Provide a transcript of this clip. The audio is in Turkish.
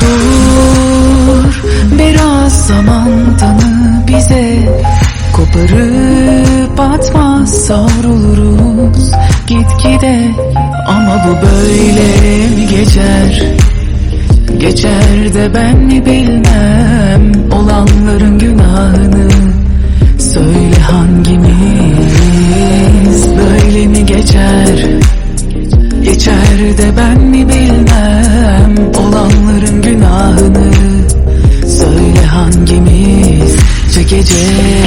Dur biraz zaman tanı bize. Koparıp atma savruluruz gitgide. Ama bu böyle mi geçer? Geçer de ben mi bilmem? Olan Geçer de ben mi bilmem Olanların günahını? Söyle hangimiz çekecek